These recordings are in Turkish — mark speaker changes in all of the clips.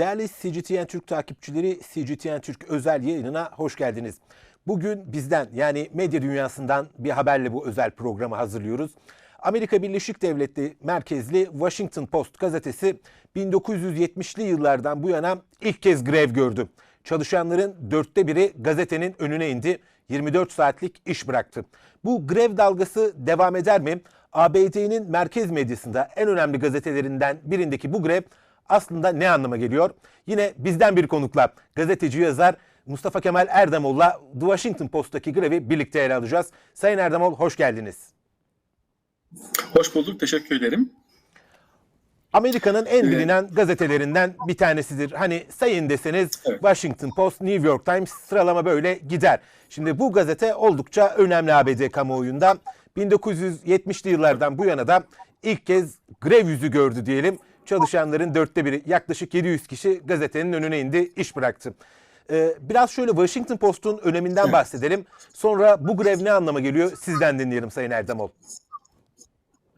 Speaker 1: Değerli CGTN Türk takipçileri, CGTN Türk özel yayınına hoş geldiniz. Bugün bizden yani medya dünyasından bir haberle bu özel programı hazırlıyoruz. Amerika Birleşik Devletleri merkezli Washington Post gazetesi 1970'li yıllardan bu yana ilk kez grev gördü. Çalışanların dörtte biri gazetenin önüne indi. 24 saatlik iş bıraktı. Bu grev dalgası devam eder mi? ABD'nin merkez medyasında en önemli gazetelerinden birindeki bu grev aslında ne anlama geliyor? Yine bizden bir konukla gazeteci yazar Mustafa Kemal Erdemol'la The Washington Post'taki grevi birlikte ele alacağız. Sayın Erdemol hoş geldiniz.
Speaker 2: Hoş bulduk, teşekkür ederim.
Speaker 1: Amerika'nın en bilinen gazetelerinden bir tanesidir. Hani sayın deseniz
Speaker 2: Evet.
Speaker 1: Washington Post, New York Times sıralama böyle gider. Şimdi bu gazete oldukça önemli ABD kamuoyunda. 1970'li yıllardan bu yana da ilk kez grev yüzü gördü diyelim. Çalışanların dörtte biri yaklaşık 700 kişi gazetenin önüne indi, iş bıraktı. Ee, biraz şöyle Washington Post'un öneminden
Speaker 2: Evet.
Speaker 1: bahsedelim. Sonra bu grev ne anlama geliyor sizden dinleyelim Sayın Erdemol.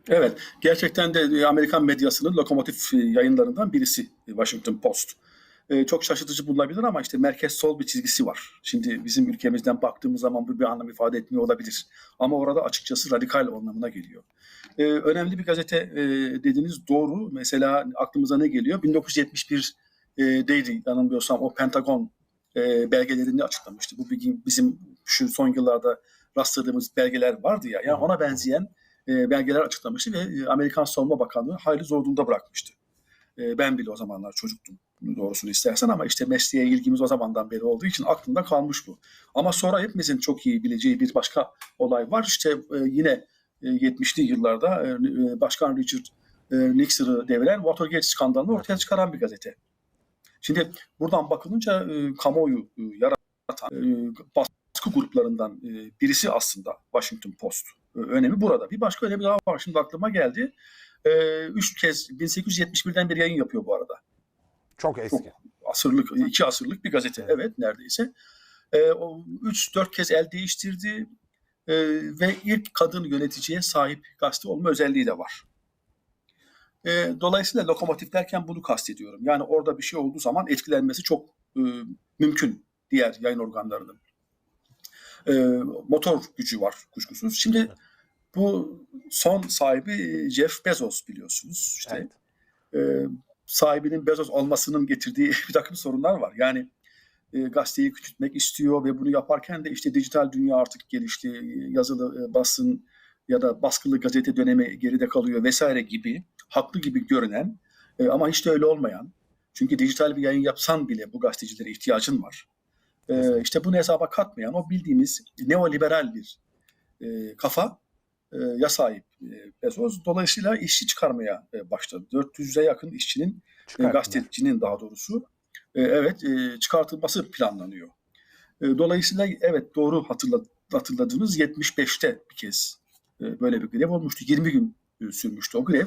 Speaker 2: Evet, gerçekten de Amerikan medyasının lokomotif yayınlarından birisi Washington Post. E, Çok şaşırtıcı bulunabilir ama işte merkez sol bir çizgisi var. Şimdi bizim ülkemizden baktığımız zaman bu bir anlam ifade etmiyor olabilir. Ama orada açıkçası radikal anlamına geliyor. E, Önemli bir gazete e, dediğiniz doğru. Mesela aklımıza ne geliyor? 1971 e, deydi yanılmıyorsam o Pentagon e, belgelerini açıklamıştı. Bu bizim şu son yıllarda rastladığımız belgeler vardı ya. Yani ona benzeyen e, belgeler açıklamıştı ve e, Amerikan Savunma Bakanlığı hayli zor durumda bırakmıştı. E, ben bile o zamanlar çocuktum doğrusunu istersen ama işte mesleğe ilgimiz o zamandan beri olduğu için aklımda kalmış bu. Ama sonra hepimizin çok iyi bileceği bir başka olay var. İşte e, yine e, 70'li yıllarda e, e, Başkan Richard e, Nixon'ı deviren Watergate skandalını ortaya çıkaran bir gazete. Şimdi buradan bakılınca e, kamuoyu e, yaratan e, baskı gruplarından e, birisi aslında Washington Post. E, önemi burada. Bir başka önemi daha var. Şimdi aklıma geldi. E, üç kez 1871'den beri yayın yapıyor bu arada.
Speaker 1: Çok eski.
Speaker 2: Çok asırlık, iki asırlık bir gazete. Evet neredeyse. E, o üç dört kez el değiştirdi e, ve ilk kadın yöneticiye sahip gazete olma özelliği de var. E, dolayısıyla lokomotif derken bunu kastediyorum. Yani orada bir şey olduğu zaman etkilenmesi çok e, mümkün diğer yayın organlarının. E, motor gücü var kuşkusuz. Şimdi bu son sahibi Jeff Bezos biliyorsunuz. İşte
Speaker 1: Evet.
Speaker 2: e, sahibinin Bezos olmasının getirdiği bir takım sorunlar var. Yani e, gazeteyi küçültmek istiyor ve bunu yaparken de işte dijital dünya artık gelişti. Yazılı e, basın ya da baskılı gazete dönemi geride kalıyor vesaire gibi haklı gibi görünen e, ama hiç de öyle olmayan. Çünkü dijital bir yayın yapsan bile bu gazetecilere ihtiyacın var. E, işte bunu hesaba katmayan o bildiğimiz neoliberal bir e, kafa e, ya sahip Bezos. Dolayısıyla işçi çıkarmaya başladı. 400'e yakın işçinin gazetecinin daha doğrusu evet çıkartılması planlanıyor. Dolayısıyla evet doğru hatırla- hatırladınız 75'te bir kez böyle bir grev olmuştu. 20 gün sürmüştü o grev.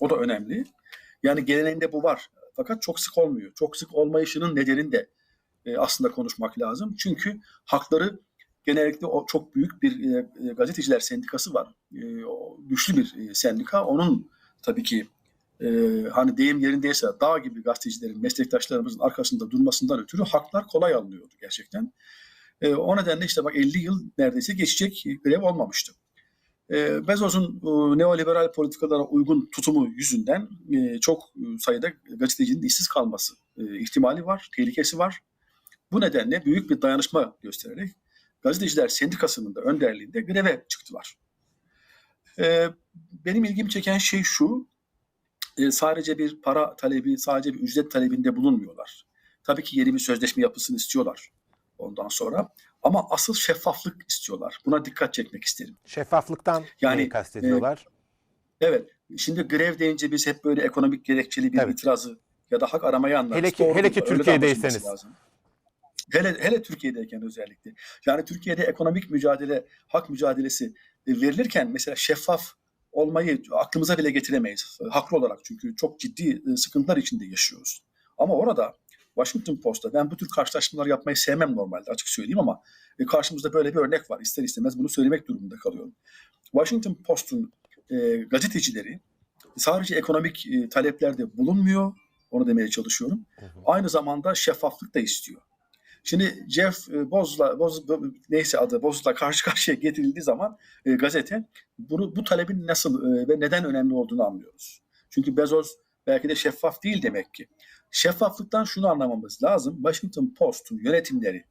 Speaker 2: O da önemli. Yani geleneğinde bu var. Fakat çok sık olmuyor. Çok sık olmayışının nedenini de aslında konuşmak lazım. Çünkü hakları genellikle o çok büyük bir e, e, gazeteciler sendikası var. E, o güçlü bir e, sendika. Onun tabii ki e, hani deyim yerindeyse dağ gibi gazetecilerin, meslektaşlarımızın arkasında durmasından ötürü haklar kolay alınıyordu gerçekten. E, o nedenle işte bak 50 yıl neredeyse geçecek grev olmamıştı. E, Bezos'un e, neoliberal politikalara uygun tutumu yüzünden e, çok sayıda gazetecinin işsiz kalması e, ihtimali var, tehlikesi var. Bu nedenle büyük bir dayanışma göstererek gazeteciler sendikasının da önderliğinde greve çıktılar. E, benim ilgimi çeken şey şu, e, sadece bir para talebi, sadece bir ücret talebinde bulunmuyorlar. Tabii ki yeni bir sözleşme yapısını istiyorlar ondan sonra. Ama asıl şeffaflık istiyorlar. Buna dikkat çekmek isterim.
Speaker 1: Şeffaflıktan
Speaker 2: Yani,
Speaker 1: kastediyorlar?
Speaker 2: Evet, şimdi grev deyince biz hep böyle ekonomik gerekçeli bir
Speaker 1: Evet.
Speaker 2: itirazı ya da hak aramayı anlarız.
Speaker 1: Hele ki-
Speaker 2: Doğrudur,
Speaker 1: hele ki Türkiye'deyseniz.
Speaker 2: lazım. Hele, hele Türkiye'deyken özellikle. Yani Türkiye'de ekonomik mücadele, hak mücadelesi e, verilirken mesela şeffaf olmayı aklımıza bile getiremeyiz. E, Haklı olarak çünkü çok ciddi e, sıkıntılar içinde yaşıyoruz. Ama orada Washington Post'ta ben bu tür karşılaştırmalar yapmayı sevmem normalde açık söyleyeyim ama e, karşımızda böyle bir örnek var. İster istemez bunu söylemek durumunda kalıyorum. Washington Post'un e, gazetecileri sadece ekonomik e, taleplerde bulunmuyor. Onu demeye çalışıyorum. Aynı zamanda şeffaflık da istiyor. Şimdi Jeff e, Bezos'la Boz, neyse adı Bezos'la karşı karşıya getirildiği zaman e, gazete bunu bu talebin nasıl e, ve neden önemli olduğunu anlıyoruz. Çünkü Bezos belki de şeffaf değil demek ki. Şeffaflıktan şunu anlamamız lazım. Washington Post'un yönetimleri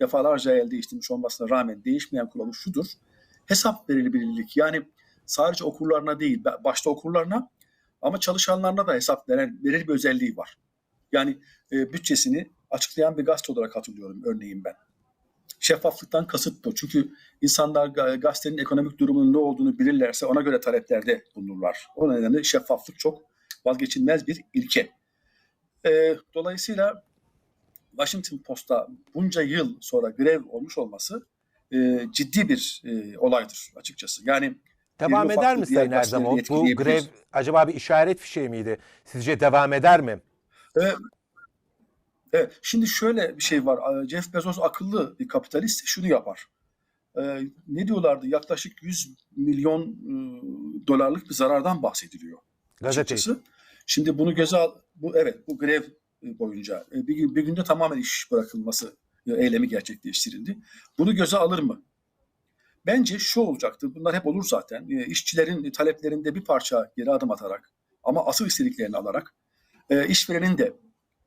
Speaker 2: defalarca el değiştirmiş olmasına rağmen değişmeyen kuralı şudur. Hesap verilebilirlik. Yani sadece okurlarına değil, başta okurlarına ama çalışanlarına da hesap veren verir bir özelliği var. Yani e, bütçesini açıklayan bir gazete olarak hatırlıyorum örneğin ben. Şeffaflıktan kasıt bu. Çünkü insanlar gazetenin ekonomik durumunun ne olduğunu bilirlerse ona göre taleplerde bulunurlar. O nedenle şeffaflık çok vazgeçilmez bir ilke. E, dolayısıyla Washington Post'ta bunca yıl sonra grev olmuş olması e, ciddi bir e, olaydır açıkçası. Yani
Speaker 1: Devam eder mi Sayın Erdoğan? Bu grev acaba bir işaret fişeği miydi? Sizce devam eder mi?
Speaker 2: Evet. Evet. Şimdi şöyle bir şey var. Jeff Bezos akıllı bir kapitalist şunu yapar. Ee, ne diyorlardı? Yaklaşık 100 milyon e, dolarlık bir zarardan bahsediliyor.
Speaker 1: Gazete
Speaker 2: açıkçası. Şimdi bunu göze al. Bu evet bu grev boyunca e, bir, gün, bir günde tamamen iş bırakılması e, eylemi gerçekleştirildi. Bunu göze alır mı? Bence şu olacaktır. Bunlar hep olur zaten. E, işçilerin taleplerinde bir parça geri adım atarak ama asıl istediklerini alarak e, işverenin de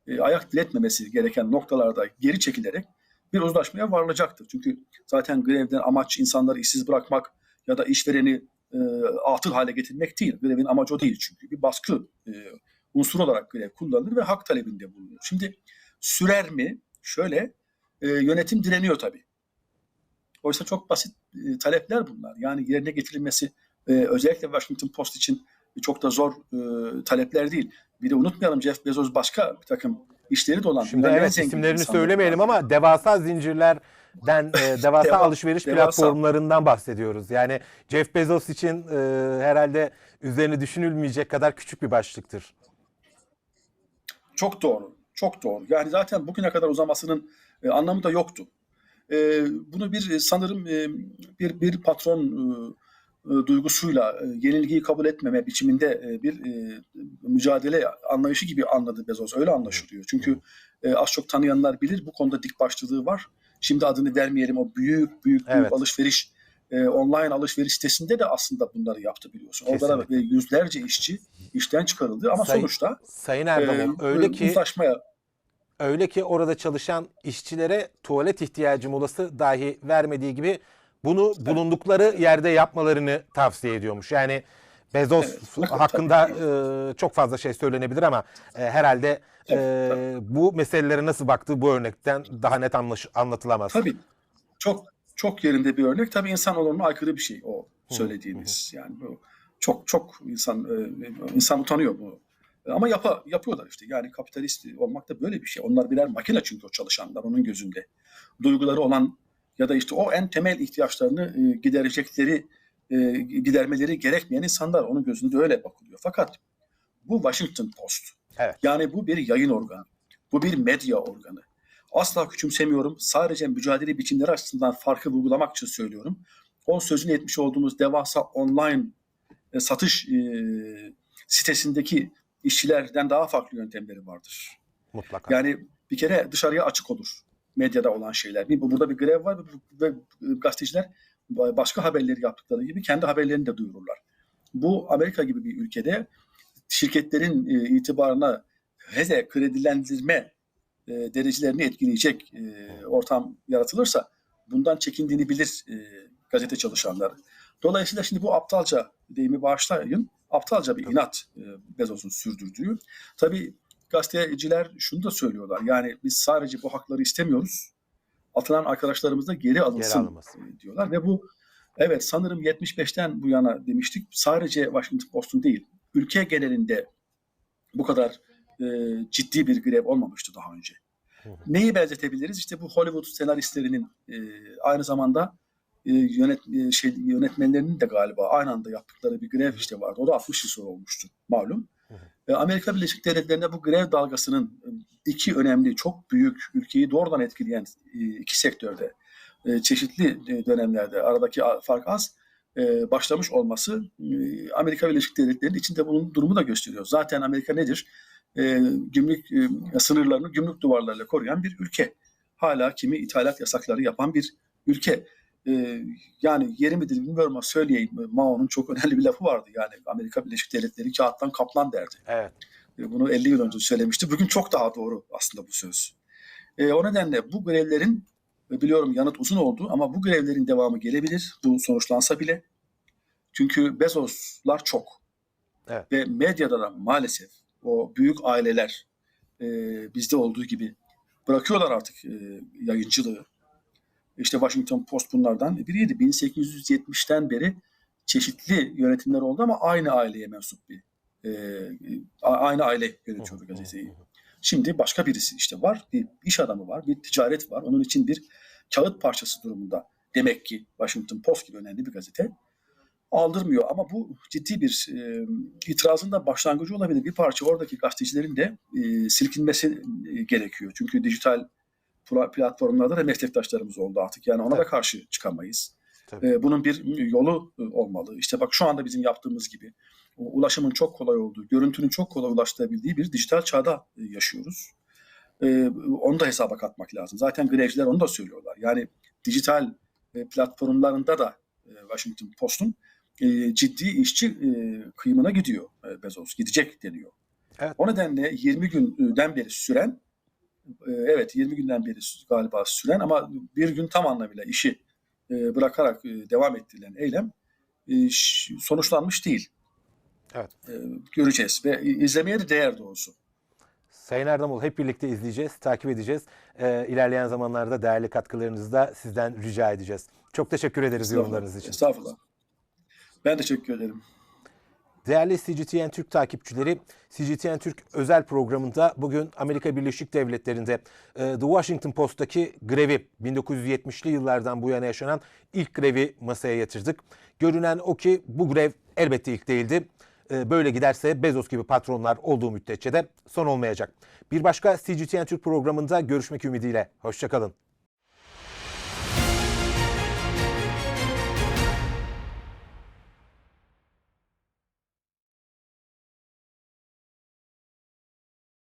Speaker 2: e, ayak diretmemesi gereken noktalarda geri çekilerek bir uzlaşmaya varılacaktır. Çünkü zaten grevden amaç insanları işsiz bırakmak ya da işvereni e, atıl hale getirmek değil. Grevin amacı o değil çünkü. Bir baskı e, unsur olarak grev kullanılır ve hak talebinde bulunur. Şimdi sürer mi? Şöyle e, yönetim direniyor tabii. Oysa çok basit e, talepler bunlar. Yani yerine getirilmesi e, özellikle Washington Post için çok da zor e, talepler değil. Bir de unutmayalım Jeff Bezos başka bir takım işleri de olan.
Speaker 1: Şimdi evet isimlerini söylemeyelim
Speaker 2: var.
Speaker 1: ama devasa zincirlerden, e, devasa
Speaker 2: Deva-
Speaker 1: alışveriş
Speaker 2: devasa.
Speaker 1: platformlarından bahsediyoruz. Yani Jeff Bezos için e, herhalde üzerine düşünülmeyecek kadar küçük bir başlıktır.
Speaker 2: Çok doğru. Çok doğru. Yani zaten bugüne kadar uzamasının e, anlamı da yoktu. E, bunu bir e, sanırım e, bir bir patron e, duygusuyla e, yenilgiyi kabul etmeme biçiminde e, bir e, mücadele anlayışı gibi anladı Bezos. Öyle anlaşılıyor. Çünkü e, az çok tanıyanlar bilir bu konuda dik başlılığı var. Şimdi adını vermeyelim o büyük büyük büyük
Speaker 1: Evet.
Speaker 2: alışveriş e, online alışveriş sitesinde de aslında bunları yaptı biliyorsun. Orada da e, yüzlerce işçi işten çıkarıldı ama
Speaker 1: Sayın-
Speaker 2: sonuçta
Speaker 1: Sayın
Speaker 2: e,
Speaker 1: Erdoğan öyle
Speaker 2: e,
Speaker 1: ki
Speaker 2: uzlaşmaya
Speaker 1: öyle ki orada çalışan işçilere tuvalet ihtiyacı molası dahi vermediği gibi bunu bulundukları yerde yapmalarını tavsiye ediyormuş. Yani Bezos hakkında e, çok fazla şey söylenebilir ama e, herhalde e, bu meselelere nasıl baktığı bu örnekten daha net anlaş- anlatılamaz.
Speaker 2: Tabii. Çok çok yerinde bir örnek. Tabii insanoğluna aykırı bir şey o söylediğiniz. Yani bu çok çok insan e, insan utanıyor bu. Ama yapa, yapıyorlar işte. Yani kapitalist olmak da böyle bir şey. Onlar birer makine çünkü o çalışanlar onun gözünde. Duyguları olan ya da işte o en temel ihtiyaçlarını e, giderecekleri e, gidermeleri gerekmeyen insanlar onun gözünde öyle bakılıyor. Fakat bu Washington Post.
Speaker 1: Evet.
Speaker 2: Yani bu bir yayın organı. Bu bir medya organı. Asla küçümsemiyorum. Sadece mücadele biçimleri açısından farkı vurgulamak için söylüyorum. O sözünü etmiş olduğumuz devasa online e, satış e, sitesindeki işçilerden daha farklı yöntemleri vardır.
Speaker 1: Mutlaka.
Speaker 2: Yani bir kere dışarıya açık olur medyada olan şeyler. Bir, burada bir grev var ve gazeteciler başka haberleri yaptıkları gibi kendi haberlerini de duyururlar. Bu Amerika gibi bir ülkede şirketlerin e, itibarına hele kredilendirme e, derecelerini etkileyecek e, ortam yaratılırsa bundan çekindiğini bilir gazete çalışanları. Dolayısıyla şimdi bu aptalca deyimi bağışlayın. Aptalca bir inat Bezos'un sürdürdüğü. Tabii gazeteciler şunu da söylüyorlar. Yani biz sadece bu hakları istemiyoruz. Atılan arkadaşlarımız da geri alınsın
Speaker 1: alınmasın.
Speaker 2: e, diyorlar ve bu evet sanırım 75'ten bu yana demiştik. Sadece Washington Post'un değil, ülke genelinde bu kadar e, ciddi bir grev olmamıştı daha önce.
Speaker 1: Hı hı.
Speaker 2: Neyi benzetebiliriz? İşte bu Hollywood senaristlerinin e, aynı zamanda e, yönet e, şey yönetmenlerinin de galiba aynı anda yaptıkları bir grev işte vardı. O da 60 yıl sonra olmuştu malum. E, Amerika Birleşik Devletleri'nde bu grev dalgasının e, iki önemli, çok büyük ülkeyi doğrudan etkileyen e, iki sektörde çeşitli dönemlerde aradaki fark az başlamış olması Amerika Birleşik Devletleri'nin içinde bunun durumu da gösteriyor. Zaten Amerika nedir? gümrük sınırlarını gümrük duvarlarıyla koruyan bir ülke. Hala kimi ithalat yasakları yapan bir ülke. E, yani yeri midir bilmiyorum ama söyleyeyim. Mao'nun çok önemli bir lafı vardı. Yani Amerika Birleşik Devletleri kağıttan kaplan derdi.
Speaker 1: Evet.
Speaker 2: E, Bunu 50 yıl önce söylemişti. Bugün çok daha doğru aslında bu söz. E, o nedenle bu görevlerin ve biliyorum yanıt uzun oldu ama bu görevlerin devamı gelebilir. Bu sonuçlansa bile. Çünkü Bezoslar çok.
Speaker 1: Evet.
Speaker 2: Ve medyada da maalesef o büyük aileler e, bizde olduğu gibi bırakıyorlar artık e, yayıncılığı. İşte Washington Post bunlardan biriydi. 1870'ten beri çeşitli yönetimler oldu ama aynı aileye mensup bir e, aynı aile yönetiyordu gazeteyi. Şimdi başka birisi işte var, bir iş adamı var, bir ticaret var. Onun için bir kağıt parçası durumunda. Demek ki Washington Post gibi önemli bir gazete aldırmıyor. Ama bu ciddi bir e, itirazın da başlangıcı olabilir. Bir parça oradaki gazetecilerin de e, silkinmesi e, gerekiyor. Çünkü dijital platformlarda da meslektaşlarımız oldu artık. Yani ona da
Speaker 1: Tabii.
Speaker 2: karşı çıkamayız.
Speaker 1: Tabii.
Speaker 2: E, bunun bir yolu e, olmalı. İşte bak şu anda bizim yaptığımız gibi ulaşımın çok kolay olduğu, görüntünün çok kolay ulaştırabildiği bir dijital çağda e, yaşıyoruz. E, onu da hesaba katmak lazım. Zaten grevciler onu da söylüyorlar. Yani dijital e, platformlarında da Washington Post'un ciddi işçi kıyımına gidiyor Bezos. Gidecek deniyor.
Speaker 1: Evet.
Speaker 2: O nedenle 20 günden beri süren evet 20 günden beri galiba süren ama bir gün tam anlamıyla işi e, bırakarak e, devam ettirilen eylem e, sonuçlanmış değil.
Speaker 1: Evet.
Speaker 2: Göreceğiz ve izlemeye de değer doğrusu.
Speaker 1: Sayın Erdemol hep birlikte izleyeceğiz, takip edeceğiz. Ee, ilerleyen zamanlarda değerli katkılarınızı da sizden rica edeceğiz. Çok teşekkür ederiz yorumlarınız için.
Speaker 2: Estağfurullah. Ben teşekkür ederim.
Speaker 1: Değerli CGTN Türk takipçileri, CGTN Türk özel programında bugün Amerika Birleşik Devletleri'nde e, The Washington Post'taki grevi 1970'li yıllardan bu yana yaşanan ilk grevi masaya yatırdık. Görünen o ki bu grev elbette ilk değildi. E, Böyle giderse Bezos gibi patronlar olduğu müddetçe de son olmayacak. Bir başka CGTN Türk programında görüşmek ümidiyle. Hoşçakalın.